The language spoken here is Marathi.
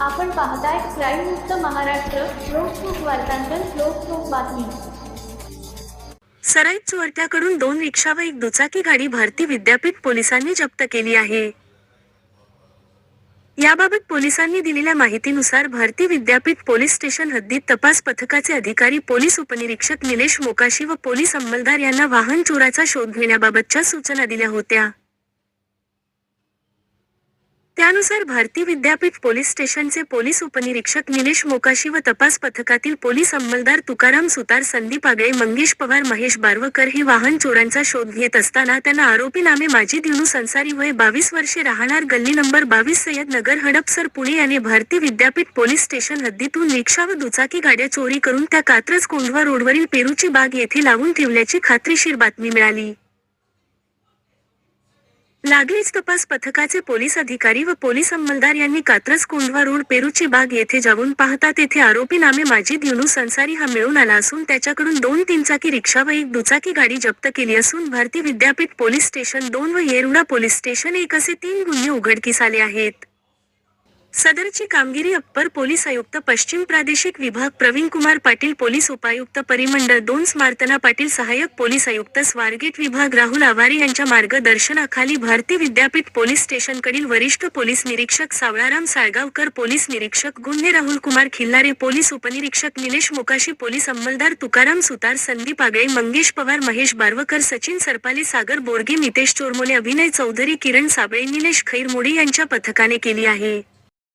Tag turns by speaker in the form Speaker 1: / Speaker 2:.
Speaker 1: आपण पाहताय क्राईम मुक्त महाराष्ट्र लोकसुख वार्तांकन लोकसुख बातमी.
Speaker 2: सराईत चोरट्याकडून दोन रिक्षा व एक दुचाकी गाडी भारती विद्यापीठ पोलिसांनी जप्त केली आहे. याबाबत पोलिसांनी दिलेल्या माहितीनुसार भारती विद्यापीठ पोलीस स्टेशन हद्दीत तपास पथकाचे अधिकारी पोलीस उपनिरीक्षक निलेश मोकाशी व पोलीस अंमलदार यांना वाहन चोराचा शोध घेण्याबाबतच्या सूचना दिल्या होत्या. त्यानुसार भारती विद्यापीठ पोलीस स्टेशनचे पोलीस उपनिरीक्षक निलेश मोकाशी व तपास पथकातील पोलीस अंमलदार तुकाराम सुतार संदीप आगळे मंगेश पवार महेश बारवकर हे वाहन चोरांचा शोध घेत असताना त्यांना आरोपी नामे माजी दिनू संसारी वय बावीस वर्षे राहणार गल्ली नंबर बावीस सय्यद नगर हडपसर पुणे याने भारती विद्यापीठ पोलीस स्टेशन हद्दीतून रिक्षा व दुचाकी गाड्या चोरी करून त्या कात्रज कोंढवा रोडवरील पेरूची बाग येथे लावून ठेवल्याची खात्रीशीर बातमी मिळाली. लागलीच तपास पथकाचे पोलीस अधिकारी व पोलीस अंमलदार यांनी कात्रज कोंढवा रोड पेरूची बाग येथे जाऊन पाहता तेथे आरोपी नामे माजीद युनुस अन्सारी हा मिळून आला असून त्याच्याकडून दोन तीनचाकी रिक्षा व एक दुचाकी गाडी जप्त केली असून भारती विद्यापीठ पोलीस स्टेशन दोन व येरुडा पोलीस स्टेशन एक असे तीन गुन्हे उघडकीस आले आहेत. सदरची कामगिरी अप्पर पोलीस आयुक्त पश्चिम प्रादेशिक विभाग प्रवीण कुमार पाटील पोलीस उपायुक्त परिमंडळ दोन स्मार्तना पाटील सहाय्यक पोलीस आयुक्त स्वारगेट विभाग राहुल आवारे यांच्या मार्गदर्शनाखाली भारती विद्यापीठ पोलीस स्टेशनकडील वरिष्ठ पोलीस निरीक्षक सावळाराम साळगावकर पोलीस निरीक्षक गुन्हे राहुल कुमार खिल्लारे पोलीस उपनिरीक्षक निलेश मुकाशी पोलीस अंमलदार तुकाराम सुतार संदीप आगळे मंगेश पवार महेश बारवकर सचिन सरपाले सागर बोरगे नितेश चोरमोले अभिनय चौधरी किरण साबळे निलेश खैरमोडी यांच्या पथकाने केली आहे.